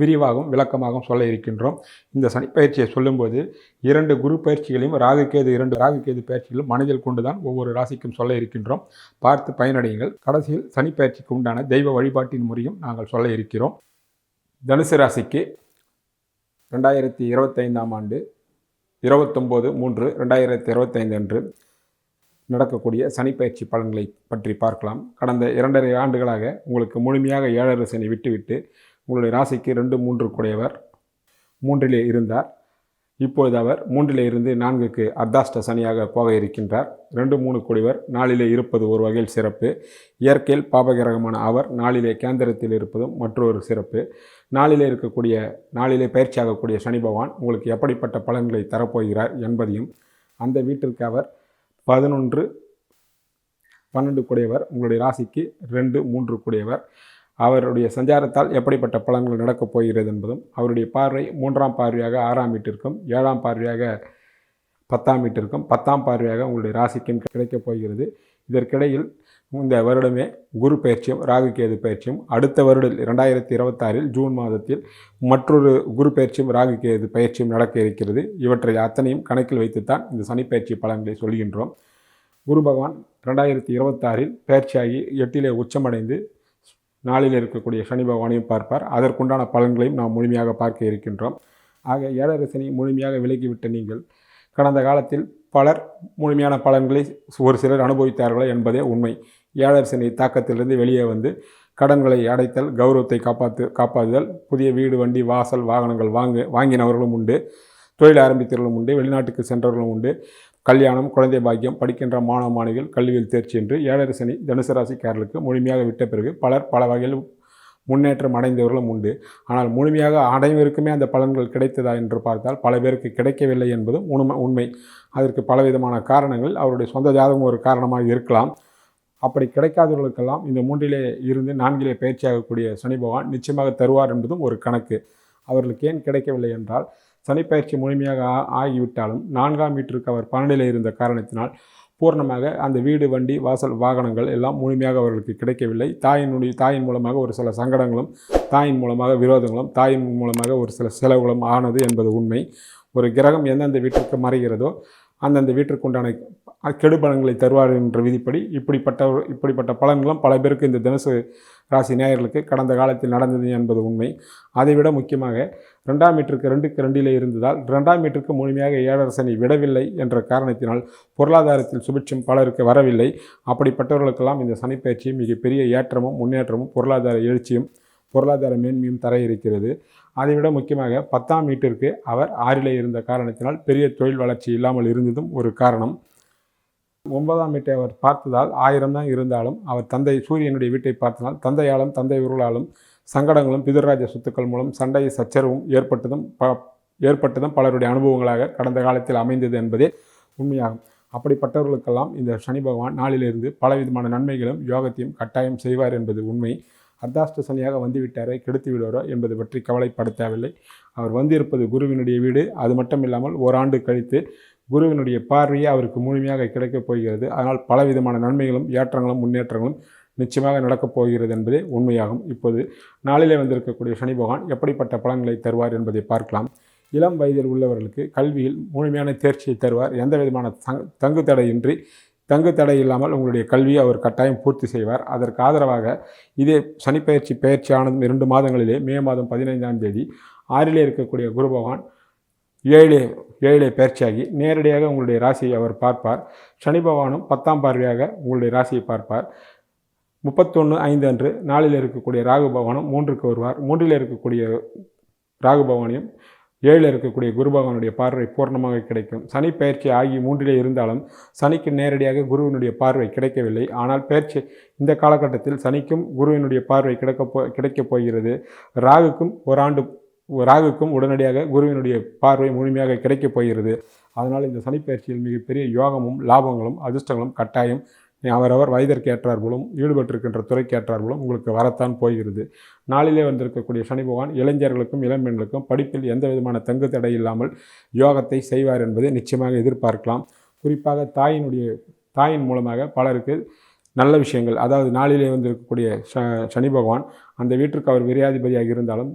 விரிவாகவும் விளக்கமாகவும் சொல்ல இருக்கின்றோம். இந்த சனிப்பயிற்சியை சொல்லும்போது இரண்டு குரு பயிற்சிகளையும் ராகுகேது இரண்டு ராகுகேது பயிற்சிகளும் மனதில் கொண்டுதான் ஒவ்வொரு ராசிக்கும் சொல்ல இருக்கின்றோம். பார்த்து பயனடையுங்கள். கடைசியில் சனிப்பயிற்சிக்கு உண்டான தெய்வ வழிபாட்டின் முறையும் நாங்கள் சொல்ல இருக்கிறோம். தனுசு ராசிக்கு ரெண்டாயிரத்தி இருபத்தைந்தாம் ஆண்டு இருபத்தொம்போது மூன்று ரெண்டாயிரத்தி இருபத்தைந்து அன்று நடக்கக்கூடிய சனிப்பயிற்சி பலன்களை பற்றி பார்க்கலாம். கடந்த இரண்டரை ஆண்டுகளாக உங்களுக்கு முழுமையாக ஏழரை சனி விட்டுவிட்டு உங்களுடைய ராசிக்கு ரெண்டு மூன்று கூடையவர். மூன்றிலே இருந்தார். இப்பொழுது அவர் மூன்றிலே இருந்து நான்குக்கு அர்த்தாஷ்ட சனியாக போக இருக்கின்றார் ரெண்டு மூணு கூடியவர் நாளிலே இருப்பது ஒரு வகையில் சிறப்பு. இயற்கையில் பாபகிரகமான அவர் நாளிலே கேந்திரத்தில் இருப்பதும் மற்றொரு சிறப்பு. நாளிலே இருக்கக்கூடிய நாளிலே பயிற்சியாகக்கூடிய சனி பகவான் உங்களுக்கு எப்படிப்பட்ட பலன்களை தரப்போகிறார் என்பதையும் அந்த வீட்டிற்கு அவர் பதினொன்று பன்னெண்டு கூடியவர் உங்களுடைய ராசிக்கு ரெண்டு மூன்று கூடியவர். அவருடைய சஞ்சாரத்தால் எப்படிப்பட்ட பலன்கள் நடக்கப் போகிறது என்பதும் அவருடைய பார்வை மூன்றாம் பார்வையாக ஆறாம் வீட்டிற்கும் ஏழாம் பார்வையாக பத்தாம் வீட்டிற்கும் பத்தாம் பார்வையாக உங்களுடைய ராசிக்கும் கிடைக்கப் போகிறது. இதற்கிடையில் இந்த வருடமே குரு பயிற்சியும் ராகுகேது பயிற்சியும் அடுத்த வருடம் இரண்டாயிரத்தி இருபத்தாறில் ஜூன் மாதத்தில் மற்றொரு குரு பயிற்சியும் ராகுகேது பயிற்சியும் நடக்க இருக்கிறது. இவற்றை அத்தனையும் கணக்கில் வைத்துத்தான் இந்த சனி பயிற்சி பலன்களை சொல்கின்றோம். குரு பகவான் ரெண்டாயிரத்தி இருபத்தாறில் பயிற்சியாகி எட்டிலே உச்சமடைந்து நாளில் இருக்கக்கூடிய சனி பகவானையும் பார்ப்பார். அதற்குண்டான பலன்களையும் நாம் முழுமையாக பார்க்க இருக்கின்றோம். ஆக ஏழரை சனி முழுமையாக விலகிவிட்ட நீங்கள் கடந்த காலத்தில் பலர் முழுமையான பலன்களை ஒரு சிலர் அனுபவித்தார்களா என்பதே உண்மை. ஏழரை சனி தாக்கத்திலிருந்து வெளியே வந்து கடன்களை அடைத்தல் கௌரவத்தை காப்பாற்று காப்பாற்றுதல் புதிய வீடு வண்டி வாசல் வாகனங்கள் வாங்க வாங்கினவர்களும் உண்டு. தொழில் ஆரம்பித்தவர்களும் உண்டு. வெளிநாட்டுக்கு சென்றவர்களும் உண்டு. கல்யாணம் குழந்தை பாக்கியம் படிக்கின்ற மாணவ மாணவிகள் கல்வியில் தேர்ச்சி என்று ஏழரை சனி தனுசு ராசிக்காரர்களுக்கு முழுமையாக விட்ட பிறகு பலர் பல வகையில் முன்னேற்றம் அடைந்தவர்களும் உண்டு. ஆனால் முழுமையாக அனைவருக்குமே அந்த பலன்கள் கிடைத்ததா என்று பார்த்தால் பல பேருக்கு கிடைக்கவில்லை என்பதும் உண்மை உண்மை. அதற்கு பலவிதமான காரணங்கள் அவருடைய சொந்த ஜாதகம் ஒரு காரணமாக இருக்கலாம். அப்படி கிடைக்காதவர்களுக்கெல்லாம் இந்த மூன்றிலே இருந்து நான்கிலே பயிற்சியாகக்கூடிய சனி பகவான் நிச்சயமாக தருவார் என்பதும் ஒரு கணக்கு. அவர்களுக்கு ஏன் கிடைக்கவில்லை என்றால் சனிப்பயிற்சி முழுமையாக ஆகிவிட்டாலும் நான்காம் வீட்டிற்கு அவர் பன்னெண்டில் இருந்த காரணத்தினால் பூர்ணமாக அந்த வீடு வண்டி வாசல் வாகனங்கள் எல்லாம் முழுமையாக அவர்களுக்கு கிடைக்கவில்லை. தாயினுடைய தாயின் மூலமாக ஒரு சில சங்கடங்களும் தாயின் மூலமாக விரோதங்களும் தாயின் மூலமாக ஒரு சில செலவுகளும் ஆனது என்பது உண்மை. ஒரு கிரகம் எந்தெந்த வீட்டிற்கு மறைகிறதோ அந்தந்த வீட்டிற்குண்டான கெடுபலன்களை தருவார் என்ற விதிப்படி இப்படிப்பட்ட இப்படிப்பட்ட பலன்களும் பல பேருக்கு இந்த தினசு ராசி நேயர்களுக்கு கடந்த காலத்தில் நடந்தது என்பது உண்மை. அதைவிட முக்கியமாக ரெண்டாம் மீட்டருக்கு ரெண்டுக்கு ரெண்டிலே இருந்ததால் ரெண்டாம் மீட்டருக்கு முழுமையாக ஏழரசனை விடவில்லை என்ற காரணத்தினால் பொருளாதாரத்தில் சுபிட்சம் பலருக்கு வரவில்லை. அப்படிப்பட்டவர்களுக்கெல்லாம் இந்த சனிப்பயிற்சி மிகப்பெரிய ஏற்றமும் முன்னேற்றமும் பொருளாதார எழுச்சியும் பொருளாதார மேன்மையும் தர இருக்கிறது. அதைவிட முக்கியமாக பத்தாம் வீட்டிற்கு அவர் ஆறிலே இருந்த காரணத்தினால் பெரிய தொழில் வளர்ச்சி இல்லாமல் இருந்ததும் ஒரு காரணம். ஒன்பதாம் வீட்டை அவர் பார்த்ததால் ஆயிரம் தான் இருந்தாலும் அவர் தந்தை சூரியனுடைய வீட்டை பார்த்ததால் தந்தையாலும் தந்தை உருளாலும் சங்கடங்களும் பிதர்ராஜ சொத்துக்கள் மூலம் சண்டை சச்சரவும் ஏற்பட்டதும் ப ஏற்பட்டதும் பலருடைய அனுபவங்களாக கடந்த காலத்தில் அமைந்தது என்பதே உண்மையாகும். அப்படிப்பட்டவர்களுக்கெல்லாம் இந்த சனி பகவான் நாளிலிருந்து பலவிதமான நன்மைகளும் யோகத்தையும் கட்டாயம் செய்வார் என்பது உண்மை. அர்த்தாஷ்ட சனியாக வந்துவிட்டாரே கெடுத்து விடுவாரோ என்பது பற்றி கவலைப்பட தேவையில்லை. அவர் வந்திருப்பது குருவினுடைய வீடு. அது மட்டும் இல்லாமல் ஓராண்டு கழித்து குருவினுடைய பார்வையே அவருக்கு முழுமையாக கிடைக்கப் போகிறது. அதனால் பலவிதமான நன்மைகளும் ஏற்றங்களும் முன்னேற்றங்களும் நிச்சயமாக நடக்கப் போகிறது என்பதே உண்மையாகும். இப்போது நாளிலே வந்திருக்கக்கூடிய சனி பகவான் எப்படிப்பட்ட பலன்களை தருவார் என்பதை பார்க்கலாம். இளம் வயதில் உள்ளவர்களுக்கு கல்வியில் முழுமையான தேர்ச்சியை தருவார். எந்த விதமான தங் தங்கு தடையின்றி தங்கு தடை இல்லாமல் உங்களுடைய கல்வியை அவர் கட்டாயம் பூர்த்தி செய்வார். அதற்கு ஆதரவாக இதே சனிப்பயிற்சி பயிற்சியானதும் இரண்டு மாதங்களிலே மே மாதம் பதினைந்தாம் தேதி ஆறிலே இருக்கக்கூடிய குரு பகவான் ஏழை ஏழை பயிற்சியாகி நேரடியாக உங்களுடைய ராசியை அவர் பார்ப்பார். சனி பகவானும் பத்தாம் பார்வையாக உங்களுடைய ராசியை பார்ப்பார். முப்பத்தொன்று ஐந்து அன்று நாளில் இருக்கக்கூடிய ராகு பகவானும் மூன்றுக்கு வருவார். மூன்றில் இருக்கக்கூடிய ராகு பகவானையும் ஏழில் இருக்கக்கூடிய குரு பகவானுடைய பார்வை பூர்ணமாக கிடைக்கும். சனி பயிற்சி ஆகி மூன்றிலே இருந்தாலும் சனிக்கு நேரடியாக குருவினுடைய பார்வை கிடைக்கவில்லை. ஆனால் பயிற்சி இந்த காலகட்டத்தில் சனிக்கும் குருவினுடைய பார்வை கிடைக்க போ கிடைக்கப் போகிறது. ராகுக்கும் ஓராண்டு ராகுக்கும் உடனடியாக குருவினுடைய பார்வை முழுமையாக கிடைக்கப் போகிறது. அதனால் இந்த சனிப்பயிற்சியில் மிகப்பெரிய யோகமும் லாபங்களும் அதிர்ஷ்டங்களும் கட்டாயம் அவரவர் வயதிற்கு ஏற்றார்களும் ஈடுபட்டிருக்கின்ற துறைக்கு ஏற்றார்களும் உங்களுக்கு வரத்தான் போகிறது. நாளிலே வந்திருக்கக்கூடிய சனி பகவான் இளைஞர்களுக்கும் இளம்பெண்களுக்கும் படிப்பில் எந்த விதமான தங்கு தடை இல்லாமல் யோகத்தை செய்வார் என்பதை நிச்சயமாக எதிர்பார்க்கலாம். குறிப்பாக தாயினுடைய தாயின் மூலமாக பலருக்கு நல்ல விஷயங்கள் அதாவது நாளிலே வந்திருக்கக்கூடிய ச சனி பகவான் அந்த வீட்டிற்கு அவர் விரையாதிபதியாக இருந்தாலும்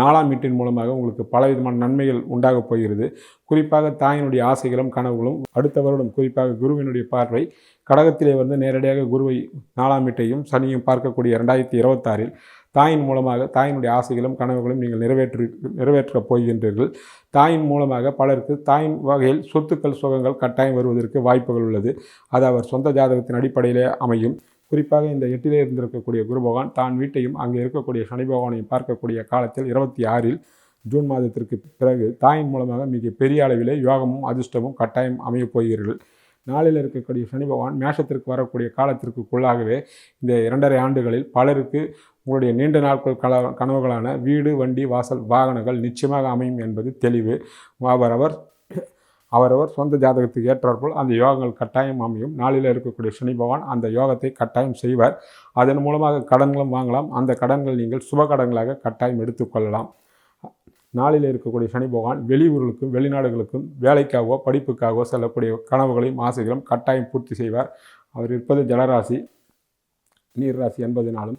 நாலாம் வீட்டின் மூலமாக உங்களுக்கு பலவிதமான நன்மைகள் உண்டாகப் போகிறது. குறிப்பாக தாயினுடைய ஆசைகளும் கனவுகளும் அடுத்த வருடம் குறிப்பாக குருவினுடைய பார்வை கடகத்திலே வந்து நேரடியாக குருவை நாலாம் வீட்டையும் சனியும் பார்க்கக்கூடிய ரெண்டாயிரத்தி இருபத்தாறில் தாயின் மூலமாக தாயினுடைய ஆசைகளும் கனவுகளும் நீங்கள் நிறைவேற்றி நிறைவேற்றப் போகின்றீர்கள். தாயின் மூலமாக பலருக்கு தாயின் வகையில் சொத்துக்கள் சுகங்கள் கட்டாயம் வருவதற்கு வாய்ப்புகள் உள்ளது. அது அவர் சொந்த ஜாதகத்தின் அடிப்படையிலே அமையும். குறிப்பாக இந்த எட்டிலே இருந்திருக்கக்கூடிய குரு பகவான் தான் வீட்டையும் அங்கே இருக்கக்கூடிய சனி பகவானையும் பார்க்கக்கூடிய காலத்தில் இருபத்தி ஆறில் ஜூன் மாதத்திற்கு பிறகு தாயின் மூலமாக மிக பெரிய அளவிலே யோகமும் அதிர்ஷ்டமும் கட்டாயம் அமையப் போகிறீர்கள். நாளில் இருக்கக்கூடிய சனி பகவான் மேஷத்திற்கு வரக்கூடிய காலத்திற்குள்ளாகவே இந்த இரண்டரை ஆண்டுகளில் பலருக்கு உங்களுடைய நீண்ட நாட்கள் கல கனவுகளான வீடு வண்டி வாசல் வாகனங்கள் நிச்சயமாக அமையும் என்பது தெளிவு. அவரவர் அவரவர் சொந்த ஜாதகத்துக்கு ஏற்றாற்போல் அந்த யோகங்கள் கட்டாயம் அமையும். நாளில் இருக்கக்கூடிய சனி பகவான் அந்த யோகத்தை கட்டாயம் செய்வார். அதன் மூலமாக கடன்களும் வாங்கலாம். அந்த கடன்கள் நீங்கள் சுப கடன்களாக கட்டாயம் எடுத்துக்கொள்ளலாம் நாளில் இருக்கக்கூடிய சனி பகவான் வெளியூர்களுக்கும் வெளிநாடுகளுக்கும் வேலைக்காகவோ படிப்புக்காகவோ செல்லக்கூடிய கனவுகளையும் ஆசைகளும் கட்டாயம் பூர்த்தி செய்வார். அவர் இருப்பது ஜலராசி நீர்ராசி என்பதனாலும்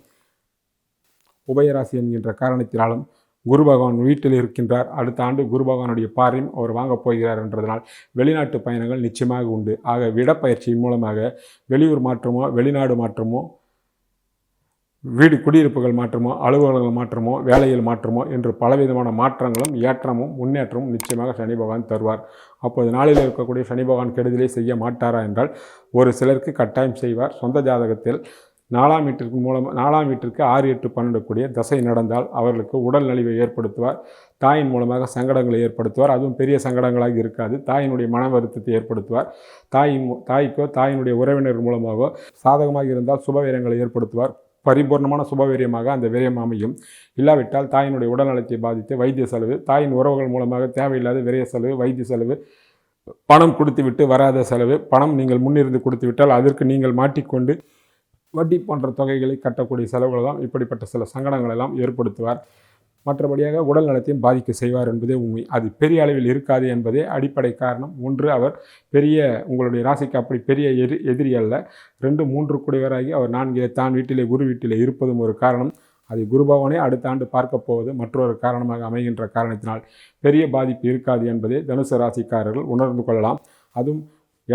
உபயராசி என்கின்ற காரணத்தினாலும் குரு பகவான் வீட்டில் இருக்கின்றார். அடுத்த ஆண்டு குரு பகவானுடைய பாறையும் அவர் வாங்கப் போகிறார் என்றதனால் வெளிநாட்டு பயணங்கள் நிச்சயமாக உண்டு. ஆக விடப்பயிற்சியின் மூலமாக வெளியூர் மாற்றமோ வெளிநாடு மாற்றமோ வீடு குடியிருப்புகள் மாற்றமோ அலுவலகங்கள் மாற்றமோ வேலையில் மாற்றமோ என்று பலவிதமான மாற்றங்களும் ஏற்றமும் முன்னேற்றமும் நிச்சயமாக சனி பகவான் தருவார். அப்போது நாளில் இருக்கக்கூடிய சனி பகவான் கெடுதலே செய்ய மாட்டாரா என்றால் ஒரு சிலருக்கு கட்டாயம் செய்வார். சொந்த ஜாதகத்தில் நாலாம் வீட்டிற்கு மூலம் நாலாம் வீட்டிற்கு ஆறு எட்டு பன்னெண்டு கூடிய தசை நடந்தால் அவர்களுக்கு உடல் நலிவை ஏற்படுத்துவார். தாயின் மூலமாக சங்கடங்களை ஏற்படுத்துவார். அதுவும் பெரிய சங்கடங்களாக இருக்காது. தாயினுடைய மன வருத்தத்தை ஏற்படுத்துவார். தாயின் தாய்க்கோ தாயினுடைய உறவினர் மூலமாகவோ சாதகமாக இருந்தால் சுபவீரங்களை ஏற்படுத்துவார். பரிபூர்ணமான சுபவீரியமாக அந்த விரயம் அமையும். இல்லாவிட்டால் தாயினுடைய உடல்நலத்தை பாதித்து வைத்திய செலவு தாயின் உறவுகள் மூலமாக தேவையில்லாத விரய செலவு வைத்திய செலவு பணம் கொடுத்துவிட்டு வராத செலவு பணம் நீங்கள் முன்னிருந்து கொடுத்து விட்டால் அதற்கு நீங்கள் மாட்டிக்கொண்டு வட்டி போன்ற தொகைகளை கட்டக்கூடிய செலவுகள் தான் இப்படிப்பட்ட சில சங்கடங்கள் எல்லாம் ஏற்படுத்துவார். மற்றபடியாக உடல் நலத்தையும் பாதிக்க செய்வார் என்பதே உண்மை. அது பெரிய அளவில் இருக்காது என்பதே அடிப்படை காரணம். ஒன்று அவர் பெரிய உங்களுடைய ராசிக்கு அப்படி பெரிய எதிரி எதிரி அல்ல. ரெண்டு மூன்று குடிவராகி அவர் நான்கிலே தான் வீட்டிலே குரு வீட்டிலே இருப்பதும் ஒரு காரணம். அதை குருபவனே அடுத்த ஆண்டு பார்க்க போவது மற்றொரு காரணமாக அமைகின்ற காரணத்தினால் பெரிய பாதிப்பு இருக்காது என்பதை தனுசு ராசிக்காரர்கள் உணர்ந்து கொள்ளலாம். அதுவும்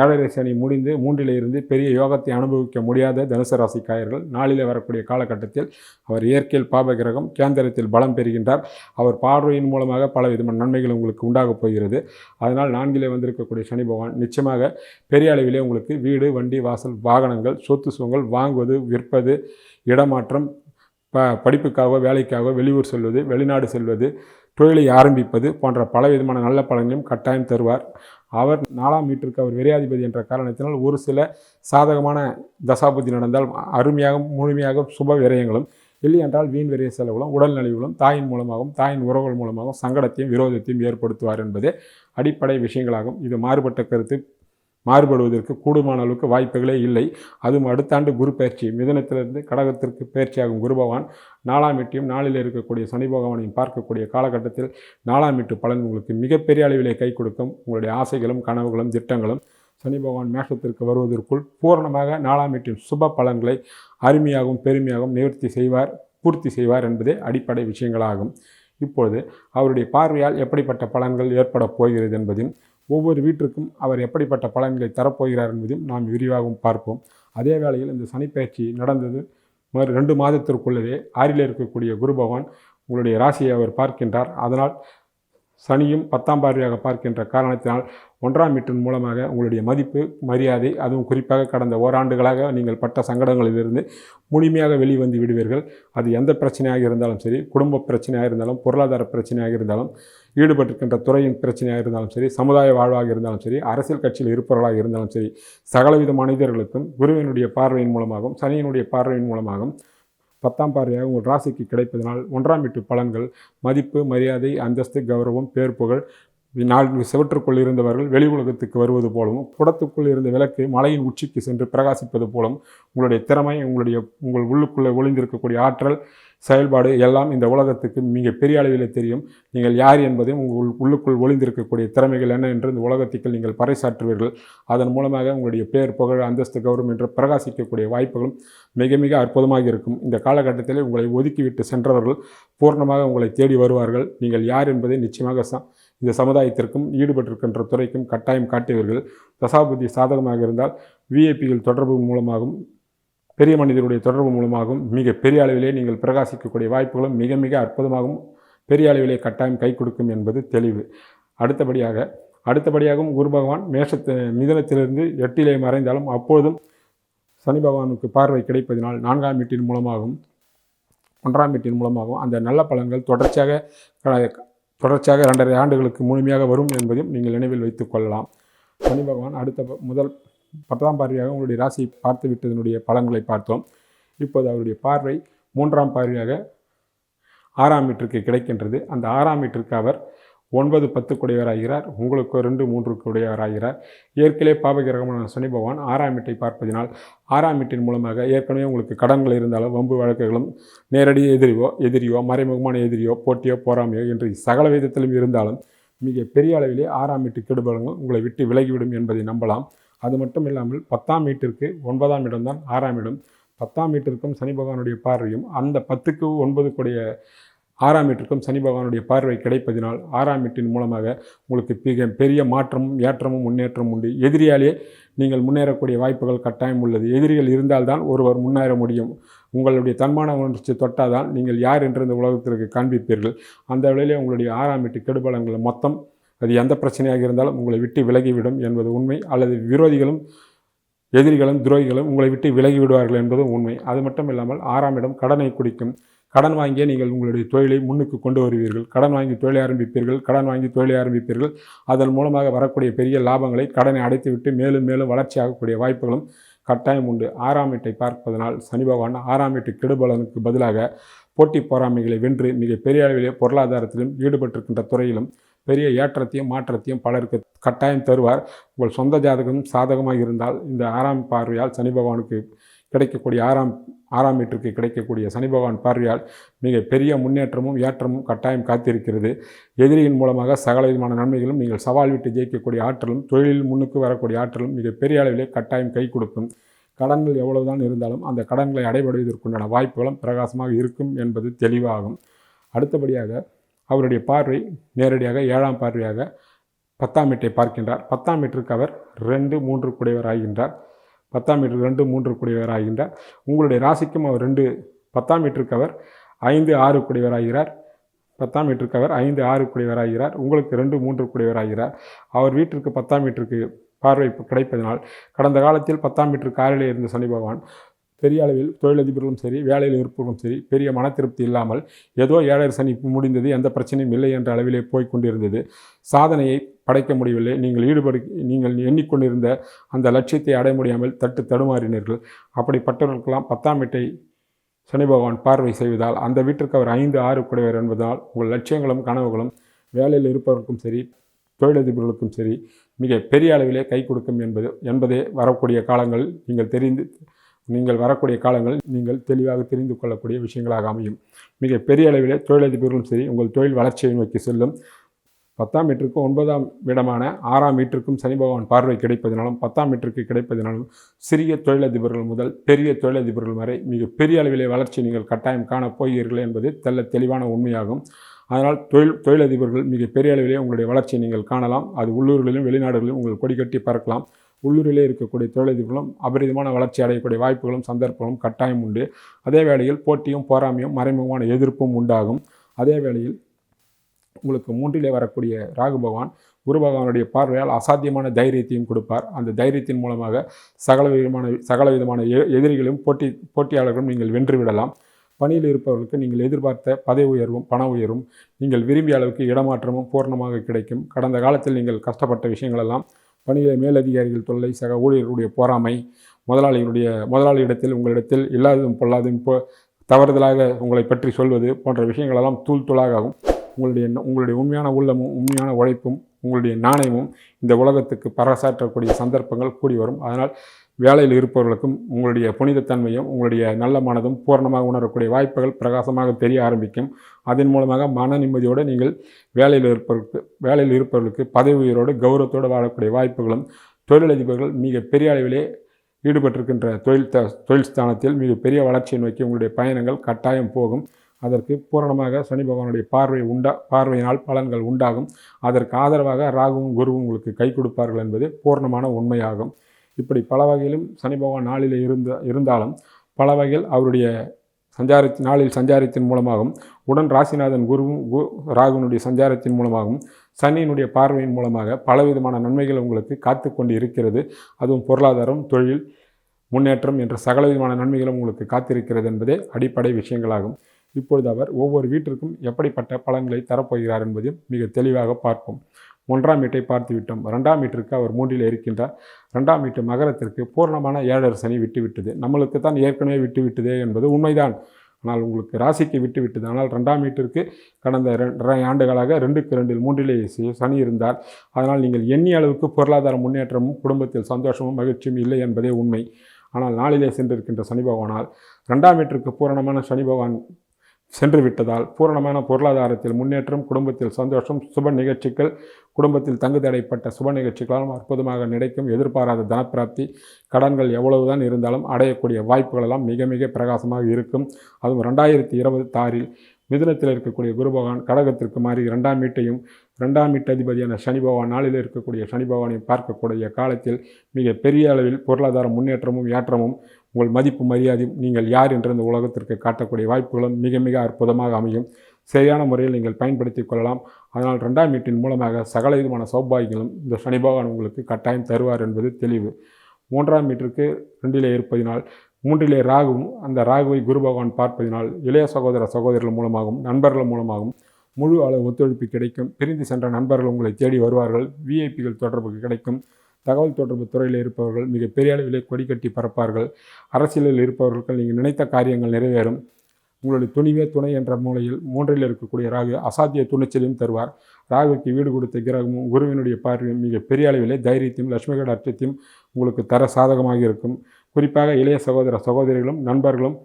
ஏழரை சனி முடிந்து மூன்றில் இருந்து பெரிய யோகத்தை அனுபவிக்க முடியாத தனுசு ராசிக்காயர்கள் நாளில் வரக்கூடிய காலகட்டத்தில் அவர் இயற்கையில் பாபகிரகம் கேந்திரத்தில் பலம் பெறுகின்றார். அவர் பார்வையின் மூலமாக பல விதமான நன்மைகள் உங்களுக்கு உண்டாகப் போகிறது. அதனால் நான்கிலே வந்திருக்கக்கூடிய சனி பகவான் நிச்சயமாக பெரிய அளவிலே உங்களுக்கு வீடு வண்டி வாசல் வாகனங்கள் சொத்து சுகங்கள் வாங்குவது விற்பது இடமாற்றம் ப படிப்புக்காகவோ வேலைக்காகவோ வெளியூர் செல்வது வெளிநாடு செல்வது தொழிலை ஆரம்பிப்பது போன்ற பல விதமான நல்ல பலன்களையும் கட்டாயம் தருவார். அவர் நாலாம் வீட்டிற்கு அவர் விரையாதிபதி என்ற காரணத்தினால் ஒரு சில சாதகமான தசாபுத்தி நடந்தால் அருமையாக முழுமையாக சுப விரயங்களும் இல்லை என்றால் வீண் விரைய செலவுகளும் உடல் நலிவுகளும் தாயின் மூலமாகவும் தாயின் உறவுகள் மூலமாகவும் சங்கடத்தையும் விரோதத்தையும் ஏற்படுத்துவார் என்பதே அடிப்படை விஷயங்களாகும். இது மாறுபட்ட கருத்து. மாறுபடுவதற்கு கூடுமான அளவுக்கு வாய்ப்புகளே இல்லை. அதுவும் அடுத்த ஆண்டு குரு பயிற்சி. மிதனத்திலிருந்து கடகத்திற்கு பயிற்சியாகும் குரு பகவான் நாலாம் வீட்டையும் நாளில் இருக்கக்கூடிய சனி பகவானையும் பார்க்கக்கூடிய காலகட்டத்தில் நாலாம் எட்டு பலன் உங்களுக்கு மிகப்பெரிய அளவிலே கை கொடுக்கும். உங்களுடைய ஆசைகளும் கனவுகளும் திட்டங்களும் சனி பகவான் மேஷத்திற்கு வருவதற்குள் பூரணமாக நாலாம் வீட்டின் சுப பலன்களை அருமையாகவும் பெருமையாகவும் நிவர்த்தி செய்வார் பூர்த்தி செய்வார் என்பதே அடிப்படை விஷயங்களாகும். இப்பொழுது அவருடைய பார்வையால் எப்படிப்பட்ட பலன்கள் ஏற்படப் போகிறது என்பதையும் ஒவ்வொரு வீட்டிற்கும் அவர் எப்படிப்பட்ட பலன்களை தரப்போகிறார் என்பதையும் நாம் விரிவாகவும் பார்ப்போம். அதே வேளையில் இந்த சனிப்பயிற்சி நடந்தது மறு ரெண்டு மாதத்திற்குள்ளவே ஆறில் இருக்கக்கூடிய குரு பகவான் உங்களுடைய ராசியை அவர் பார்க்கின்றார். அதனால் சனியும் பத்தாம் பார்வையாக பார்க்கின்ற காரணத்தினால் ஒன்றாம் வீட்டின் மூலமாக உங்களுடைய மதிப்பு மரியாதை அதுவும் குறிப்பாக கடந்த ஓராண்டுகளாக நீங்கள் பட்ட சங்கடங்களிலிருந்து முழுமையாக வெளிவந்து விடுவீர்கள். அது எந்த பிரச்சனையாக இருந்தாலும் சரி குடும்ப பிரச்சனையாக இருந்தாலும் பொருளாதார பிரச்சனையாக இருந்தாலும் ஈடுபட்டிருக்கின்ற துறையின் பிரச்சனையாக இருந்தாலும் சரி சமுதாய வாழ்வாக இருந்தாலும் சரி அரசியல் கட்சியில் இருப்பவர்களாக இருந்தாலும் சரி சகலவித மனிதர்களுக்கும் குருவினுடைய பார்வையின் மூலமாகவும் சனியினுடைய பார்வையின் மூலமாகவும் பத்தாம் பார்வையாக உங்கள் ராசிக்கு கிடைப்பதனால் ஒன்றாம் வீட்டு பலன்கள் மதிப்பு மரியாதை அந்தஸ்து கௌரவம் பேர் புகழ் நான்கு செவற்றுக்குள் இருந்தவர்கள் வெளி உலகத்துக்கு வருவது போலவும் குடத்துக்குள் இருந்த விளக்கு மலையின் உச்சிக்கு சென்று பிரகாசிப்பது போலவும் உங்களுடைய திறமை உங்களுடைய உங்கள் உள்ளுக்குள்ளே ஒளிந்திருக்கக்கூடிய ஆற்றல் செயல்பாடு எல்லாம் இந்த உலகத்துக்கு மிக பெரிய அளவில் தெரியும். நீங்கள் யார் என்பதையும் உங்கள் உள்ளுக்குள் ஒளிந்திருக்கக்கூடிய திறமைகள் என்ன என்று இந்த உலகத்துக்கு நீங்கள் பறைசாற்றுவீர்கள். அதன் மூலமாக உங்களுடைய பேர் புகழ் அந்தஸ்து கௌரவம் என்று பிரகாசிக்கக்கூடிய வாய்ப்புகளும் மிக மிக அற்புதமாக இருக்கும். இந்த காலகட்டத்தில் உங்களை ஒதுக்கிவிட்டு சென்றவர்கள் பூர்ணமாக உங்களை தேடி வருவார்கள். நீங்கள் யார் என்பதை நிச்சயமாக ச இந்த சமுதாயத்திற்கும் ஈடுபட்டிருக்கின்ற துறைக்கும் கட்டாயம் காட்டியவர்கள் தசாபுத்தி சாதகமாக இருந்தால் விஐபிகள் தொடர்பு மூலமாகவும் பெரிய மனிதருடைய தொடர்பு மூலமாகவும் மிக பெரிய அளவிலே நீங்கள் பிரகாசிக்கக்கூடிய வாய்ப்புகளும் மிக மிக அற்புதமாகவும் பெரிய அளவிலே கட்டாயம் கை கொடுக்கும் என்பது தெளிவு. அடுத்தபடியாக அடுத்தபடியாகவும் குரு பகவான் மேஷத்து மிதனத்திலிருந்து எட்டிலே மறைந்தாலும் அப்பொழுதும் சனி பகவானுக்கு பார்வை கிடைப்பதினால் நான்காம் வீட்டின் மூலமாகவும் ஒன்றாம் வீட்டின் மூலமாகவும் அந்த நல்ல பலன்கள் தொடர்ச்சியாக தொடர்ச்சியாக இரண்டரை ஆண்டுகளுக்கு முழுமையாக வரும் என்பதையும் நீங்கள் நினைவில் வைத்துக் கொள்ளலாம். சனி பகவான் அடுத்த முதல் பத்தாம் பார்வையாக உங்களுடைய ராசியை பார்த்து விட்டதனுடைய பலன்களை பார்த்தோம். இப்போது அவருடைய பார்வை மூன்றாம் பார்வையாக ஆறாம் வீட்டிற்கு கிடைக்கின்றது. அந்த ஆறாம் வீட்டிற்கு அவர் ஒன்பது பத்து குடையவராகிறார் உங்களுக்கு ரெண்டு மூன்று குடையவராகிறார் ஏற்கனவே பாபகிரகமான சனி பகவான் ஆறாம் வீட்டை பார்ப்பதினால் ஆறாம் வீட்டின் மூலமாக ஏற்கனவே உங்களுக்கு கடன்கள் இருந்தாலும் வம்பு வழக்குகளும் நேரடி எதிரியோ எதிரியோ மறைமுகமான எதிரியோ போட்டியோ போராமையோ என்று சகல விதத்திலும் இருந்தாலும் மிக பெரிய அளவிலே ஆறாம் வீட்டு கெடுபலங்கள் உங்களை விட்டு விலகிவிடும் என்பதை நம்பலாம். அது மட்டும் இல்லாமல் பத்தாம் வீட்டிற்கு ஒன்பதாம் இடம்தான் ஆறாம் இடம். பத்தாம் வீட்டிற்கும் சனி பகவானுடைய பார்வையும் அந்த பத்துக்கு ஒன்பது கூடிய ஆறாம் வீட்டிற்கும் சனி பகவானுடைய பார்வை கிடைப்பதினால் ஆறாம் வீட்டின் மூலமாக உங்களுக்கு மிக பெரிய மாற்றமும் ஏற்றமும் முன்னேற்றமும் உண்டு. எதிரியாலே நீங்கள் முன்னேறக்கூடிய வாய்ப்புகள் கட்டாயம் உள்ளது. எதிரிகள் இருந்தால்தான் ஒருவர் முன்னேற முடியும். உங்களுடைய தன்மான உணர்ச்சி தொட்டாதான் நீங்கள் யார் என்று இந்த உலகத்திற்கு காண்பிப்பீர்கள். அந்த வேளையிலே உங்களுடைய ஆறாம் வீட்டு கெடுபலங்களை மொத்தம் அது எந்த பிரச்சனையாக இருந்தாலும் உங்களை விட்டு விலகிவிடும் என்பது உண்மை. அல்லது விரோதிகளும் எதிரிகளும் துரோகிகளும் உங்களை விட்டு விலகி விடுவார்கள் என்பதும் உண்மை. அது மட்டும் இல்லாமல் ஆறாம் இடம் கடனை குடிக்கும். கடன் வாங்கியே நீங்கள் உங்களுடைய தொழிலை முன்னுக்கு கொண்டு வருவீர்கள். கடன் வாங்கி தொழிலை ஆரம்பிப்பீர்கள். கடன் வாங்கி தொழிலை ஆரம்பிப்பீர்கள். அதன் மூலமாக வரக்கூடிய பெரிய லாபங்களை கடனை அடைத்துவிட்டு மேலும் மேலும் வளர்ச்சி ஆகக்கூடிய வாய்ப்புகளும் கட்டாயம் உண்டு. ஆறாம் வீட்டை பார்ப்பதனால் சனி பகவான் ஆறாம் வீட்டு கெடுபலனுக்கு பதிலாக போட்டி போராமைகளை வென்று மிக பெரிய அளவிலே பொருளாதாரத்திலும் ஈடுபட்டிருக்கின்ற துறையிலும் பெரிய ஏற்றத்தையும் மாற்றத்தையும் பலருக்கு கட்டாயம் தருவார். உங்கள் சொந்த ஜாதகம் சாதகமாக இருந்தால் இந்த ஆறாம் பார்வையால் சனி பகவானுக்கு கிடைக்கக்கூடிய ஆறாம் ஆறாம் வீட்டிற்கு கிடைக்கக்கூடிய சனி பகவான் பார்வையால் மிக பெரிய முன்னேற்றமும் ஏற்றமும் கட்டாயம் காத்திருக்கிறது. எதிரியின் மூலமாக சகல விதமான நன்மைகளும் நீங்கள் சவால் விட்டு ஜெயிக்கக்கூடிய ஆற்றலும் தொழிலில் முன்னுக்கு வரக்கூடிய ஆற்றலும் மிக பெரிய அளவிலே கட்டாயம் கை கொடுக்கும். கடன்கள் எவ்வளவுதான் இருந்தாலும் அந்த கடன்களை அடைபடுவதற்குண்டான வாய்ப்புகளும் பிரகாசமாக இருக்கும் என்பது தெளிவாகும். அடுத்தபடியாக அவருடைய பார்வை நேரடியாக ஏழாம் பார்வையாக பத்தாம் மீட்டை பார்க்கின்றார். பத்தாம் மீட்டருக்கு அவர் ரெண்டு மூன்று குடையவராகின்றார் பத்தாம் மீட்டர் ரெண்டு மூன்று குடையவராகின்றார் உங்களுடைய ராசிக்கும் அவர் ரெண்டு பத்தாம் மீட்டருக்கு அவர் ஐந்து ஆறு குடையவராகிறார் பத்தாம் மீட்டருக்கு அவர் ஐந்து ஆறு குடையவராகிறார் உங்களுக்கு ரெண்டு மூன்று குடையவராகிறார் அவர் வீட்டிற்கு பத்தாம் மீட்டருக்கு பார்வை கிடைப்பதனால் கடந்த காலத்தில் பத்தாம் மீட்டருக்கு ஆறிலே இருந்த சனி பகவான் பெரிய அளவில் தொழிலதிபர்களும் சரி வேலையில் இருப்பவர்களும் சரி பெரிய மன திருப்தி இல்லாமல் ஏதோ ஏழரை சனி முடிந்தது எந்த பிரச்சனையும் இல்லை என்ற அளவிலே போய் கொண்டிருந்தது. சாதனையை படைக்க முடியவில்லை. நீங்கள் ஈடுபடு நீங்கள் எண்ணிக்கொண்டிருந்த அந்த லட்சியத்தை அடைய முடியாமல் தட்டு தடுமாறினீர்கள். அப்படிப்பட்டவர்களுக்கெல்லாம் பத்தாம் வீட்டை சனி பகவான் பார்வை செய்வதால் அந்த வீட்டிற்கு அவர் ஐந்து ஆறு குடைவர் என்பதால் உங்கள் லட்சியங்களும் கனவுகளும் வேலையில் இருப்பவர்களுக்கும் சரி தொழிலதிபர்களுக்கும் சரி மிக பெரிய அளவிலே கை கொடுக்கும் என்பது என்பதே வரக்கூடிய காலங்கள். நீங்கள் தெரிந்து நீங்கள் வரக்கூடிய காலங்கள் நீங்கள் தெளிவாக தெரிந்து கொள்ளக்கூடிய விஷயங்களாக அமையும். மிக பெரிய அளவிலே தொழிலதிபர்களும் சரி உங்கள் தொழில் வளர்ச்சியை நோக்கி செல்லும். பத்தாம் மீட்டருக்கும் ஒன்பதாம் இடமான ஆறாம் மீட்டருக்கும் சனி பகவான் பார்வை கிடைப்பதினாலும் பத்தாம் மீட்டருக்கு கிடைப்பதினாலும் சிறிய தொழிலதிபர்கள் முதல் பெரிய தொழிலதிபர்கள் வரை மிக பெரிய அளவிலே வளர்ச்சி நீங்கள் கட்டாயம் காணப் போகிறீர்கள் என்பது தெல்ல தெளிவான உண்மையாகும். அதனால் தொழில் தொழிலதிபர்கள் மிக பெரிய அளவிலே உங்களுடைய வளர்ச்சியை நீங்கள் காணலாம். அது உள்ளூர்களிலும் வெளிநாடுகளிலும் உங்கள் கொடி கட்டி பறக்கலாம். உள்ளூரிலே இருக்கக்கூடிய தொழிலதிபர்களும் அபரிதமான வளர்ச்சி அடையக்கூடிய வாய்ப்புகளும் சந்தர்ப்பங்களும் கட்டாயம் உண்டு. அதே வேளையில் போட்டியும் போராமையும் மறைமுகமான எதிர்ப்பும் உண்டாகும். அதே வேளையில் உங்களுக்கு மூன்றிலே வரக்கூடிய ராகு பகவான் குரு பகவானுடைய பார்வையால் அசாத்தியமான தைரியத்தையும் கொடுப்பார். அந்த தைரியத்தின் மூலமாக சகல விதமான சகல விதமான எ- எதிரிகளையும் போட்டி போட்டியாளர்களும் நீங்கள் வென்று விடலாம். பணியில் இருப்பவர்களுக்கு நீங்கள் எதிர்பார்த்த பதவி உயர்வும் பண உயர்வும் நீங்கள் விரும்பிய அளவுக்கு இடமாற்றமும் பூர்ணமாக கிடைக்கும். கடந்த காலத்தில் நீங்கள் கஷ்டப்பட்ட விஷயங்களெல்லாம் பணியில மேலதிகாரிகள் தொல்லை சக ஊழியர்களுடைய போராமை முதலாளிகளுடைய முதலாளியிடத்தில் உங்களிடத்தில் இல்லாததும் பொல்லாததும் இப்போ தவறுதலாக உங்களை பற்றி சொல்வது போன்ற விஷயங்களெல்லாம் தூள் தூளாகும் உங்களுடைய உங்களுடைய உண்மையான உள்ளமும் உண்மையான உழைப்பும் உங்களுடைய நாணயமும் இந்த உலகத்துக்கு பறைசாற்றக்கூடிய சந்தர்ப்பங்கள் கூடி வரும் அதனால் வேலையில் இருப்பவர்களுக்கும் உங்களுடைய புனிதத்தன்மையும் உங்களுடைய நல்ல மனதும் பூரணமாக உணரக்கூடிய வாய்ப்புகள் பிரகாசமாக தெரிய ஆரம்பிக்கும். அதன் மூலமாக மன நிம்மதியோடு நீங்கள் வேலையில் இருப்பவர்களுக்கு வேலையில் இருப்பவர்களுக்கு பதவி உயரோடு கௌரவத்தோடு வாழக்கூடிய வாய்ப்புகளும் தொழிலதிபர்கள் மிக பெரிய அளவிலே ஈடுபட்டிருக்கின்ற தொழில் த தொழில் ஸ்தானத்தில் மிக பெரிய வளர்ச்சியை நோக்கி உங்களுடைய பயணங்கள் கட்டாயம் போகும். அதற்கு பூரணமாக சனி பகவானுடைய பார்வை உண்டா பார்வையினால் பலன்கள் உண்டாகும். அதற்கு ஆதரவாக ராகுவும் குருவும் உங்களுக்கு கை கொடுப்பார்கள் என்பது பூர்ணமான உண்மையாகும். இப்படி பல வகையிலும் சனி பகவான் நாளில் இருந்த இருந்தாலும் பல வகையில் அவருடைய சஞ்சார நாளில் சஞ்சாரத்தின் மூலமாகவும் உடன் ராசிநாதன் குருவும் கு ராகுனுடைய சஞ்சாரத்தின் மூலமாகவும் சனியினுடைய பார்வையின் மூலமாக பலவிதமான நன்மைகள் உங்களுக்கு காத்து கொண்டு இருக்கிறது அதுவும் பொருளாதாரம் தொழில் முன்னேற்றம் என்ற சகலவிதமான நன்மைகளும் உங்களுக்கு காத்திருக்கிறது என்பதே அடிப்படை விஷயங்களாகும். இப்பொழுது அவர் ஒவ்வொரு வீட்டிற்கும் எப்படிப்பட்ட பலன்களை தரப்போகிறார் என்பதையும் மிக தெளிவாக பார்ப்போம். ஒன்றாம் வீட்டை பார்த்து விட்டோம். ரெண்டாம் வீட்டிற்கு அவர் மூன்றில் இருக்கின்றார் ரெண்டாம் வீட்டு மகரத்திற்கு பூர்ணமான ஏழர் சனி விட்டுவிட்டது நம்மளுக்கு தான் ஏற்கனவே விட்டுவிட்டதே என்பது உண்மைதான். ஆனால் உங்களுக்கு ராசிக்கு விட்டு விட்டது. ஆனால் ரெண்டாம் வீட்டிற்கு கடந்த ரெண்டரை ஆண்டுகளாக ரெண்டுக்கு ரெண்டில் மூன்றிலே சனி இருந்தார். அதனால் நீங்கள் எண்ணிய அளவுக்கு பொருளாதார முன்னேற்றமும் குடும்பத்தில் சந்தோஷமும் மகிழ்ச்சியும் இல்லை என்பதே உண்மை. ஆனால் நாளிலே சென்றிருக்கின்ற சனி பகவானால் ரெண்டாம் வீட்டிற்கு பூரணமான சனி பகவான் சென்று விட்டதால் பூரணமான பொருளாதாரத்தில் முன்னேற்றம் குடும்பத்தில் சந்தோஷம் சுப நிகழ்ச்சிகள் குடும்பத்தில் தங்கு தடைப்பட்ட சுப நிகழ்ச்சிகளாலும் அற்புதமாக நினைக்கும் எதிர்பாராத தனப்பிராப்தி கடன்கள் எவ்வளவுதான் இருந்தாலும் அடையக்கூடிய வாய்ப்புகளெல்லாம் மிக மிக பிரகாசமாக இருக்கும். அதுவும் ரெண்டாயிரத்தி இருபத்தாறில் மிதுனத்தில் இருக்கக்கூடிய குரு பகவான் கடகத்திற்கு மாறி இரண்டாம் வீட்டையும் இரண்டாம் வீட்டு அதிபதியான சனி பகவான் நாளில் இருக்கக்கூடிய சனி பகவானையும் பார்க்கக்கூடிய காலத்தில் மிக பெரிய அளவில் பொருளாதார முன்னேற்றமும் ஏற்றமும் உங்கள் மதிப்பு மரியாதையும் நீங்கள் யார் என்று இந்த உலகத்திற்கு காட்டக்கூடிய வாய்ப்புகளும் மிக மிக அற்புதமாக அமையும். சரியான முறையில் நீங்கள் பயன்படுத்திக் கொள்ளலாம். அதனால் ரெண்டாம் வீட்டின் மூலமாக சகல விதமான சௌபாகியங்களும் இந்த சனி பகவான் உங்களுக்கு கட்டாயம் தருவார் என்பது தெளிவு. மூன்றாம் வீட்டிற்கு ரெண்டிலே இருப்பதினால் மூன்றிலே ராகுவும் அந்த ராகுவை குரு பகவான் பார்ப்பதினால் இளைய சகோதர சகோதரர்கள் மூலமாகவும் நண்பர்கள் மூலமாகவும் முழு அளவு ஒத்துழைப்பு கிடைக்கும். பிரிந்து சென்ற நண்பர்கள் உங்களை தேடி வருவார்கள். விஐபிகள் தொடர்புக்கு கிடைக்கும். தகவல் தொடர்பு துறையில் இருப்பவர்கள் மிகப்பெரிய அளவிலே கொடி கட்டி பறப்பார்கள். அரசியலில் இருப்பவர்கள் நீங்கள் நினைத்த காரியங்கள் நிறைவேறும். உங்களுடைய துணிவே துணை என்ற மூலையில் மூன்றில் இருக்கக்கூடிய ராகு அசாத்திய துணிச்சலையும் தருவார். ராகுக்கு வீடு கொடுத்த கிரகமும் குருவினுடைய பார்வையும் மிக பெரிய அளவிலே தைரியத்தையும் லட்சுமிகட அர்த்தத்தையும் உங்களுக்கு தர சாதகமாக இருக்கும். குறிப்பாக இளைய சகோதர சகோதரிகளும் நண்பர்களும்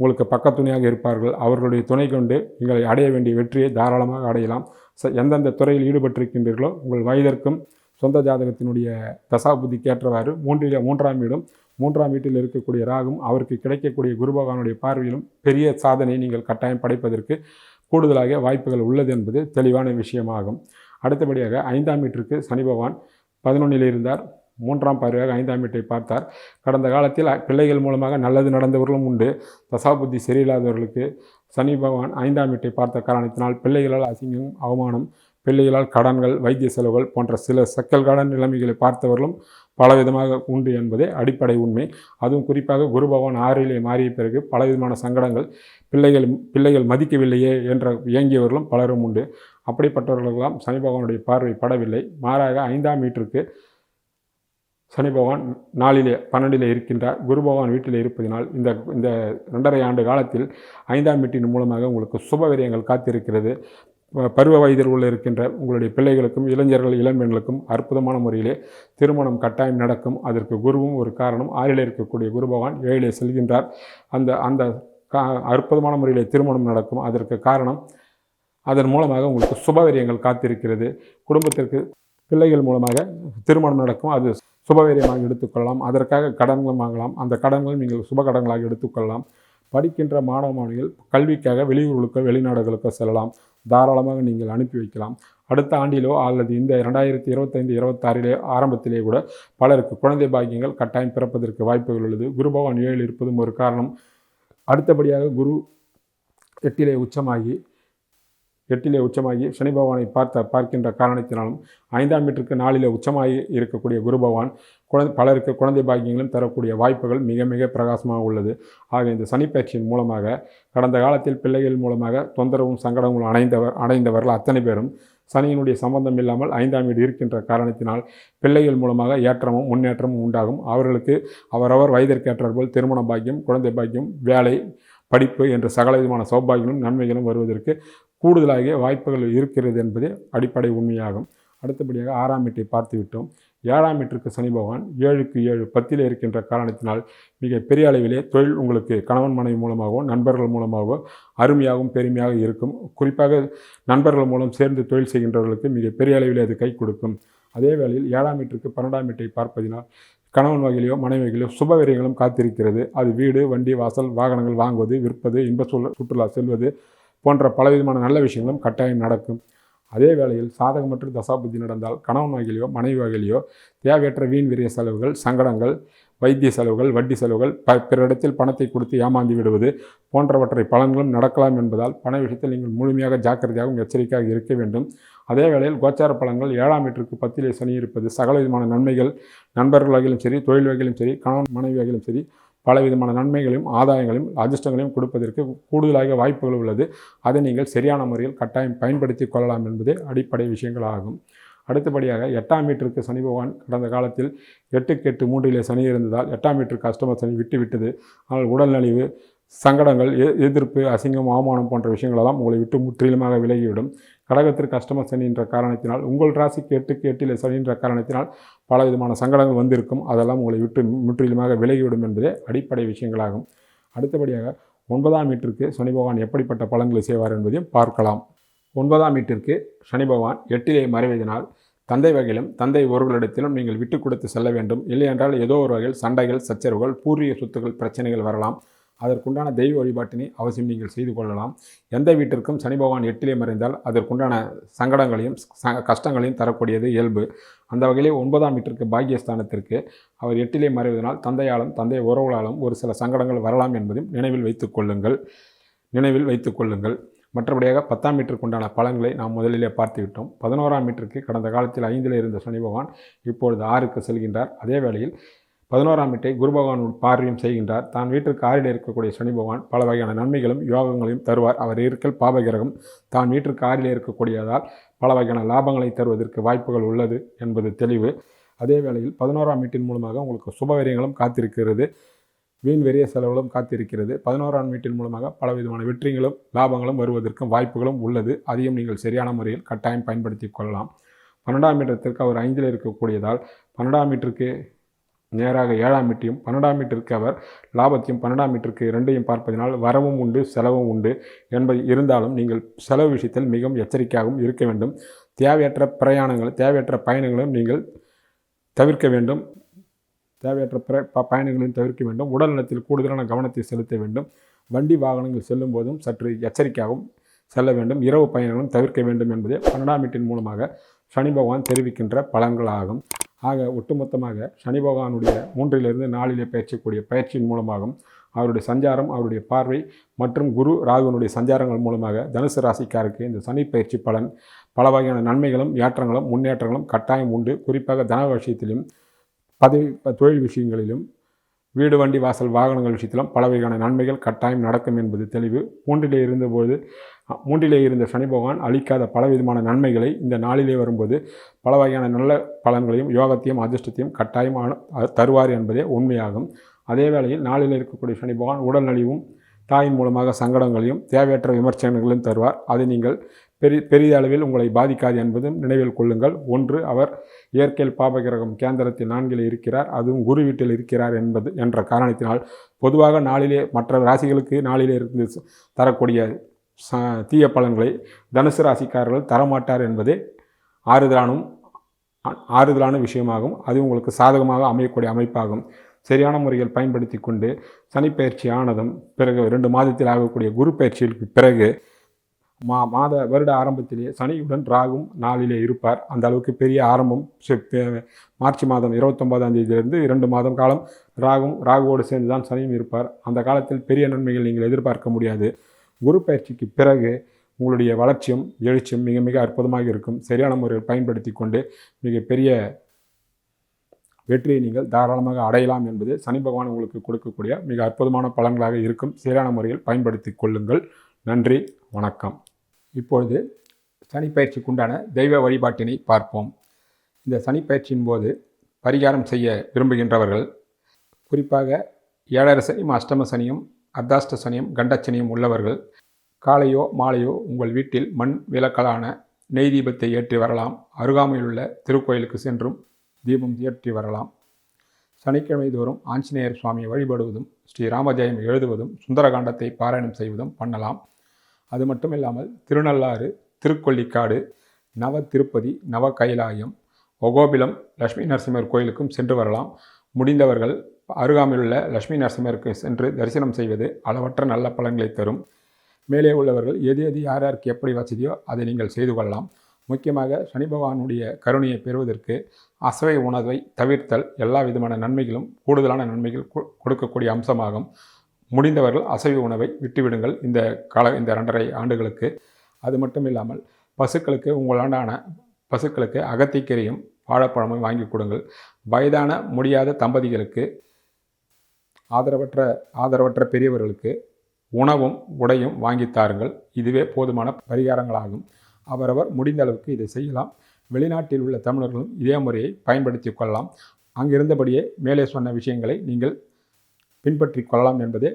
உங்களுக்கு பக்கத்துணையாக இருப்பார்கள். அவர்களுடைய துணை கொண்டு நீங்கள் அடைய வேண்டிய வெற்றியை தாராளமாக அடையலாம். ச எந்தெந்த துறையில் ஈடுபட்டிருக்கின்றீர்களோ உங்கள் வயதிற்கும் சொந்த ஜாதகத்தினுடைய தசாபுத்திக்கு ஏற்றவாறு மூன்றில் மூன்றாம் வீடும் மூன்றாம் வீட்டில் இருக்கக்கூடிய ராகும் அவருக்கு கிடைக்கக்கூடிய குருபகவானுடைய பார்வையிலும் பெரிய சாதனை நீங்கள் கட்டாயம் படைப்பதற்கு கூடுதலாக வாய்ப்புகள் உள்ளது என்பது தெளிவான விஷயமாகும். அடுத்தபடியாக ஐந்தாம் வீட்டிற்கு சனி பகவான் பதினொன்றில் இருந்தார். மூன்றாம் பார்வையாக ஐந்தாம் வீட்டை பார்த்தார். கடந்த காலத்தில் பிள்ளைகள் மூலமாக நல்லது நடந்தவர்களும் உண்டு. தசாபுத்தி சரியில்லாதவர்களுக்கு சனி பகவான் ஐந்தாம் வீட்டை பார்த்த காரணத்தினால் பிள்ளைகளால் அசிங்கம் அவமானம் பிள்ளைகளால் கடன்கள் வைத்திய செலவுகள் போன்ற சில சக்கல் கடன் நிலைமைகளை பார்த்தவர்களும் பலவிதமாக உண்டு என்பதே அடிப்படை உண்மை. அதுவும் குறிப்பாக குரு பகவான் ஆறிலே மாறிய பிறகு பலவிதமான சங்கடங்கள் பிள்ளைகள் பிள்ளைகள் மதிக்கவில்லையே என்ற இயங்கியவர்களும் பலரும் உண்டு. அப்படிப்பட்டவர்களெல்லாம் சனி பகவானுடைய பார்வை படவில்லை. மாறாக ஐந்தாம் வீட்டிற்கு சனி பகவான் நாளிலே பன்னெண்டிலே இருக்கின்றார். குரு பகவான் வீட்டில் இருப்பதினால் இந்த இந்த ரெண்டரை ஆண்டு காலத்தில் ஐந்தாம் வீட்டின் மூலமாக உங்களுக்கு சுப விரயங்கள் காத்திருக்கிறது. பருவ வயதில் உள்ள இருக்கின்ற உங்களுடைய பிள்ளைகளுக்கும் இளைஞர்கள் இளம்பெண்களுக்கும் அற்புதமான முறையிலே திருமணம் கட்டாயம் நடக்கும். அதற்கு குருவும் ஒரு காரணம். ஆறிலே இருக்கக்கூடிய குரு பகவான் ஏழிலே செல்கின்றார். அந்த அந்த கா அற்புதமான முறையிலே திருமணம் நடக்கும். அதற்கு காரணம் அதன் மூலமாக உங்களுக்கு சுபவீரியங்கள் காத்திருக்கிறது. குடும்பத்திற்கு பிள்ளைகள் மூலமாக திருமணம் நடக்கும். அது சுபவீரியமாக எடுத்துக்கொள்ளலாம். அதற்காக கடன்கள் வாங்கலாம். அந்த கடன்கள் நீங்கள் சுப கடன்களாக எடுத்துக்கொள்ளலாம். படிக்கின்ற மாணவ மாணவிகள் கல்விக்காக வெளியூர்களுக்கோ வெளிநாடுகளுக்கோ செல்லலாம். தாராளமாக நீங்கள் அனுப்பி வைக்கலாம். அடுத்த ஆண்டிலோ அல்லது இந்த இரண்டாயிரத்தி இருபத்தைந்து இருபத்தாறிலே ஆரம்பத்திலே கூட பலருக்கு குழந்தை பாக்கியங்கள் கட்டாயம் பிறப்பதற்கு வாய்ப்புகள் உள்ளது. குரு பகவான் ஏழில் இருப்பதும் ஒரு காரணம். அடுத்தபடியாக குரு எட்டிலே உச்சமாகி எட்டிலே உச்சமாகி சனி பகவானை பார்த்த பார்க்கின்ற காரணத்தினாலும் ஐந்தாம் மீட்டருக்கு நாளிலே உச்சமாகி இருக்கக்கூடிய குரு பகவான் குழந்தை பலருக்கு குழந்தை பாக்கியங்களும் தரக்கூடிய வாய்ப்புகள் மிக மிக பிரகாசமாக உள்ளது. ஆக இந்த சனிப்பயிற்சியின் மூலமாக கடந்த காலத்தில் பிள்ளைகள் மூலமாக தொந்தரவும் சங்கடங்களும் அடைந்தவர் அடைந்தவர்கள் அத்தனை பேரும் சனியினுடைய சம்பந்தம் இல்லாமல் ஐந்தாம் வீடு இருக்கின்ற காரணத்தினால் பிள்ளைகள் மூலமாக ஏற்றமும் முன்னேற்றமும் உண்டாகும். அவர்களுக்கு அவரவர் வயதிற்கேற்றாற்போல் திருமண பாக்கியம் குழந்தை பாக்கியம் வேலை படிப்பு என்ற சகல விதமான சௌபாகியங்களும் நன்மைகளும் வருவதற்கு கூடுதலாகிய வாய்ப்புகள் இருக்கிறது என்பதே அடிப்படை உண்மையாகும். அடுத்தபடியாக ஆறாம் வீட்டை பார்த்து விட்டோம். ஏழாம் வீட்டிற்கு சனி பகவான் ஏழுக்கு ஏழு பத்தில் இருக்கின்ற காரணத்தினால் மிக பெரிய அளவிலே தொழில் உங்களுக்கு கணவன் மனைவி மூலமாகவோ நண்பர்கள் மூலமாகவோ அருமையாகவும் பெருமையாக இருக்கும். குறிப்பாக நண்பர்கள் மூலம் சேர்ந்து தொழில் செய்கின்றவர்களுக்கு மிக பெரிய அளவிலே அது கை கொடுக்கும். அதே வேளையில் ஏழாம் வீட்டிற்கு பன்னெண்டாம் வீட்டை பார்ப்பதினால் கணவன் வகையிலையோ மனைவி வகையிலையோ சுபவிரயங்களும் காத்திருக்கிறது. அது வீடு வண்டி வாசல் வாகனங்கள் வாங்குவது விற்பது இன்ப சுற்றுலா செல்வது போன்ற பலவிதமான நல்ல விஷயங்களும் கட்டாயம் நடக்கும். அதே வேளையில் சாதகமற்ற தசாபுத்தி நடந்தால் கணவன் வகையிலையோ மனைவி வகையிலையோ தேவையற்ற வீண் விரிய செலவுகள் சங்கடங்கள் வைத்திய செலவுகள் வட்டி செலவுகள் ப பிறரிடத்தில் பணத்தை கொடுத்து ஏமாந்து விடுவது போன்றவற்றை பலன்களும் நடக்கலாம் என்பதால் பண விஷயத்தில் நீங்கள் முழுமையாக ஜாக்கிரதையாகவும் எச்சரிக்கையாக இருக்க வேண்டும். அதே வேளையில் கோச்சார பலன்கள் ஏழாம் வீட்டிற்கு பத்திலே சனி இருப்பது சகல விதமான நன்மைகள் நண்பர்கள் வகையிலும் சரி தொழில் வகையிலும் சரி கணவன் மனைவி வகையிலும் சரி பல விதமான நன்மைகளையும் ஆதாயங்களையும் அதிர்ஷ்டங்களையும் கொடுப்பதற்கு கூடுதலாக வாய்ப்புகள் உள்ளது. அதை நீங்கள் சரியான முறையில் கட்டாயம் பயன்படுத்தி கொள்ளலாம் என்பதே அடிப்படை விஷயங்கள் ஆகும் அடுத்தபடியாக எட்டாம் வீட்டிற்கு சனி பகவான் கடந்த காலத்தில் எட்டுக்கு எட்டு மூன்றிலே சனி இருந்ததால் எட்டாம் வீட்டிற்கு அஷ்டம சனி விட்டு விட்டது. ஆனால் உடல் நலிவு சங்கடங்கள் எ- எதிர்ப்பு அசிங்கம் அவமானம் போன்ற விஷயங்களெல்லாம் உங்களை விட்டு முற்றிலுமாக விலகிவிடும். கடகத்திற்கு அஷ்டம சனி என்ற காரணத்தினால் உங்கள் ராசி கேட்டு கேட்டில் சனி என்ற காரணத்தினால் பல விதமான சங்கடங்கள் வந்திருக்கும். அதெல்லாம் உங்களை விட்டு முற்றிலுமாக விலகிவிடும் என்பதே அடிப்படை விஷயங்களாகும். அடுத்தபடியாக ஒன்பதாம் வீட்டிற்கு சனி பகவான் எப்படிப்பட்ட பலன்களை செய்வார் என்பதையும் பார்க்கலாம். ஒன்பதாம் வீட்டிற்கு சனி பகவான் எட்டிலே மறைவதனால் தந்தை வகையிலும் தந்தை ஒருவர்களிடத்திலும் நீங்கள் விட்டு கொடுத்து செல்ல வேண்டும். இல்லையென்றால் ஏதோ ஒரு வகையில் சண்டைகள் சச்சரவுகள் பூர்வீக சொத்துக்கள் பிரச்சனைகள் வரலாம். அதற்குண்டான தெய்வ வழிபாட்டினை அவசியம் நீங்கள் செய்து கொள்ளலாம். எந்த வீட்டிற்கும் சனி பகவான் எட்டிலே மறைந்தால் அதற்குண்டான சங்கடங்களையும் ச- கஷ்டங்களையும் தரக்கூடியது இயல்பு. அந்த வகையிலே ஒன்பதாம் வீட்டிற்கு பாக்கியஸ்தானத்திற்கு அவர் எட்டிலே மறைவதனால் தந்தையாலும் தந்தை உறவுகளாலும் ஒரு சில சங்கடங்கள் வரலாம் என்பதையும் நினைவில் வைத்துக் கொள்ளுங்கள். நினைவில் வைத்துக் கொள்ளுங்கள். மற்றபடியாக பத்தாம் மீட்டருக்கு உண்டான பலன்களை நாம் முதலிலே பார்த்துவிட்டோம் பதினோராம் மீட்டருக்கு கடந்த காலத்தில் ஐந்தில் இருந்த சனி பகவான் இப்பொழுது ஆறுக்கு செல்கின்றார். அதே வேளையில் பதினோராம் வீட்டை குரு பகவான் பார்வையும் செய்கின்றார். தான் வீட்டிற்கு ஆறில் இருக்கக்கூடிய சனி பகவான் பல வகையான நன்மைகளும் யோகங்களையும் தருவார். அவர் இருக்கல் பாபகிரகம் தான் வீட்டிற்கு ஆறில் இருக்கக்கூடியதால் பல வகையான லாபங்களை தருவதற்கு வாய்ப்புகள் உள்ளது என்பது தெளிவு. அதே வேளையில் பதினோராம் வீட்டின் மூலமாக உங்களுக்கு சுபவரியங்களும் காத்திருக்கிறது. வீண் வெறிய செலவுகளும் காத்திருக்கிறது. பதினோராம் வீட்டின் மூலமாக பல விதமான வெற்றிகளும் லாபங்களும் வருவதற்கும் வாய்ப்புகளும் உள்ளது. அதையும் நீங்கள் சரியான முறையில் கட்டாயம் பயன்படுத்தி கொள்ளலாம். பன்னெண்டாம் மீட்டத்திற்கு அவர் ஐந்தில் இருக்கக்கூடியதால் பன்னெண்டாம் மீட்டருக்கு நேராக ஏழாம் மீட்டையும் பன்னெண்டாம் மீட்டருக்கு அவர் லாபத்தையும் பன்னெண்டாம் மீட்டருக்கு இரண்டையும் பார்ப்பதனால் வரவும் உண்டு செலவும் உண்டு என்பது இருந்தாலும் நீங்கள் செலவு விஷயத்தில் மிகவும் எச்சரிக்கையாகவும் இருக்க வேண்டும். தேவையற்ற பிரயாணங்கள் தேவையற்ற பயணங்களும் நீங்கள் தவிர்க்க வேண்டும். தேவையற்ற பிற ப- பயணங்களையும் தவிர்க்க வேண்டும். உடல் நலத்தில் கூடுதலான கவனத்தை செலுத்த வேண்டும். வண்டி வாகனங்கள் செல்லும் போதும் சற்று எச்சரிக்கையாகவும் செல்ல வேண்டும். இரவு பயணங்களும் தவிர்க்க வேண்டும் என்பதே பன்னெண்டாம் வீட்டின் மூலமாக சனி பகவான் தெரிவிக்கின்ற பலன்களாகும். ஆக ஒட்டுமொத்தமாக சனி பகவானுடைய மூன்றிலிருந்து நாளிலே பயிற்சிக்கூடிய பயிற்சியின் மூலமாகவும் அவருடைய சஞ்சாரம் அவருடைய பார்வை மற்றும் குரு ராகுனுடைய சஞ்சாரங்கள் மூலமாக தனுசு ராசிக்காருக்கு இந்த சனி பயிற்சி பலன் பல வகையான நன்மைகளும் ஏற்றங்களும் முன்னேற்றங்களும் கட்டாயம் உண்டு. குறிப்பாக தன விஷயத்திலும் பதவி தொழில் விஷயங்களிலும் வீடு வண்டி வாசல் வாகனங்கள் விஷயத்திலும் பல வகையான நன்மைகள் கட்டாயம் நடக்கும் என்பது தெளிவு. மூன்றிலே இருந்தபோது மூன்றிலே இருந்த சனி பகவான் அளிக்காத பலவிதமான நன்மைகளை இந்த நாளிலே வரும்போது பல வகையான நல்ல பலன்களையும் யோகத்தையும் அதிர்ஷ்டத்தையும் கட்டாயம் தருவார் என்பதே உண்மையாகும். அதே வேளையில் நாளில் இருக்கக்கூடிய சனி பகவான் உடல் நலிவும் தாயின் மூலமாக சங்கடங்களையும் தேவையற்ற விமர்சனங்களையும் தருவார். அதை நீங்கள் பெரி பெரிய அளவில் உங்களை பாதிக்காது என்பதும் நினைவில் கொள்ளுங்கள். ஒன்று அவர் இயற்கையில் பாபகிரகம் கேந்திரத்தில் நான்கில் இருக்கிறார். அதுவும் குரு வீட்டில் இருக்கிறார் என்பது என்ற காரணத்தினால் பொதுவாக நாளிலே மற்ற ராசிகளுக்கு நாளிலே இருந்து தரக்கூடிய தீய பலன்களை தனுசு ராசிக்காரர்கள் தரமாட்டார் என்பதே ஆறுதலானும் ஆறுதலான விஷயமாகும். அது உங்களுக்கு சாதகமாக அமையக்கூடிய அமைப்பாகும். சரியான முறையில் பயன்படுத்தி கொண்டு சனிப்பயிற்சி ஆனதும் பிறகு ரெண்டு மாதத்தில் ஆகக்கூடிய குரு பயிற்சிகளுக்கு பிறகு மா மாத வருட ஆரம்பத்திலே சனியுடன் ராகும் நாளிலே இருப்பார். அந்த அளவுக்கு பெரிய ஆரம்பம் செ- மார்ச் மாதம் இருபத்தொன்பதாம் தேதியிலிருந்து இரண்டு மாதம் காலம் ராகும் ராகுவோடு சேர்ந்து தான் சனியும் இருப்பார். அந்த காலத்தில் பெரிய நன்மைகள் நீங்கள் எதிர்பார்க்க முடியாது. குரு பயிற்சிக்கு பிறகு உங்களுடைய வளர்ச்சியும் எழுச்சியும் மிக மிக அற்புதமாக இருக்கும். சரியான முறையில் பயன்படுத்தி கொண்டு மிகப்பெரிய வெற்றியை நீங்கள் தாராளமாக அடையலாம் என்பது சனி பகவான் உங்களுக்கு கொடுக்கக்கூடிய மிக அற்புதமான பலன்களாக இருக்கும். சரியான முறையில் பயன்படுத்தி கொள்ளுங்கள். நன்றி வணக்கம். இப்பொழுது சனிப்பயிற்சிக்குண்டான தெய்வ வழிபாட்டினை பார்ப்போம். இந்த சனிப்பயிற்சியின் போது பரிகாரம் செய்ய விரும்புகின்றவர்கள் குறிப்பாக ஏழரை சனியும் அஷ்டம சனியும் அர்த்தாஷ்ட சனியும் கண்டச்சனியும் உள்ளவர்கள் காலையோ மாலையோ உங்கள் வீட்டில் மண் விளக்கலான நெய் தீபத்தை ஏற்றி வரலாம். அருகாமையிலுள்ள திருக்கோயிலுக்கு சென்றும் தீபம் ஏற்றி வரலாம். சனிக்கிழமை தோறும் ஆஞ்சநேயர் சுவாமியை வழிபடுவதும் ஸ்ரீ ராமஜெயம் எழுதுவதும் சுந்தரகாண்டத்தை பாராயணம் செய்வதும் பண்ணலாம். அது மட்டும் இல்லாமல் திருநள்ளாறு திருக்கொல்லிக்காடு நவ திருப்பதி நவ கைலாயம் ஒகோபிலம் லட்சுமி நரசிம்மர் கோயிலுக்கும் சென்று வரலாம். முடிந்தவர்கள் அருகாமையிலுள்ள லட்சுமி நரசிம்மருக்கு சென்று தரிசனம் செய்வது அளவற்ற நல்ல பலன்களை தரும். மேலே உள்ளவர்கள் எது எது யார் யாருக்கு எப்படி வசதியோ அதை நீங்கள் செய்து கொள்ளலாம். முக்கியமாக சனி பகவானுடைய கருணையை பெறுவதற்கு அசவை உணவை தவிர்த்தல் எல்லா விதமான நன்மைகளும் கூடுதலான நன்மைகள் கொ- கொடுக்கக்கூடிய அம்சமாகும். முடிந்தவர்கள் அசைவ உணவை விட்டுவிடுங்கள் இந்த கால இந்த ரெண்டரை ஆண்டுகளுக்கு. அது மட்டும் இல்லாமல் பசுக்களுக்கு உங்களாண்டான பசுக்களுக்கு அகத்திக்கீரையும் வாழைப்பழமும் வாங்கி கொடுங்கள். வயதான முடியாத தம்பதிகளுக்கு ஆதரவற்ற ஆதரவற்ற பெரியவர்களுக்கு உணவும் உடையும் வாங்கி தாருங்கள். இதுவே போதுமான பரிகாரங்களாகும். அவரவர் முடிந்த அளவுக்கு இதை செய்யலாம். வெளிநாட்டில் உள்ள தமிழர்களும் இதே முறையை பயன்படுத்தி கொள்ளலாம். அங்கிருந்தபடியே மேலே சொன்ன விஷயங்களை நீங்கள் பின்பற்றி கொள்ளலாம் என்பதே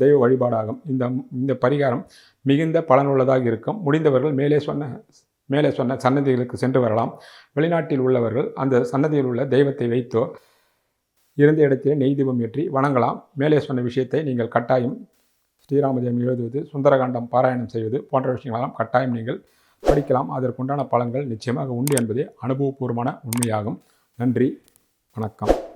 தெய்வ வழிபாடாகும். இந்த இந்த பரிகாரம் மிகுந்த பலனுள்ளதாக இருக்கும். முடிந்தவர்கள் மேலே சொன்ன மேலே சொன்ன சன்னதிகளுக்கு சென்று வரலாம். வெளிநாட்டில் உள்ளவர்கள் அந்த சன்னதியில் உள்ள தெய்வத்தை வைத்தோ இருந்த இடத்திலே நெய் தீபம் ஏற்றி வணங்கலாம். மேலே சொன்ன விஷயத்தை நீங்கள் கட்டாயம் ஸ்ரீராமஜெயம் எழுதுவது சுந்தரகாண்டம் பாராயணம் செய்வது போன்ற விஷயங்களெல்லாம் கட்டாயம் நீங்கள் படிக்கலாம். அதற்குண்டான பலன்கள் நிச்சயமாக உண்டு என்பதே அனுபவபூர்வமான உண்மையாகும். நன்றி. வணக்கம்.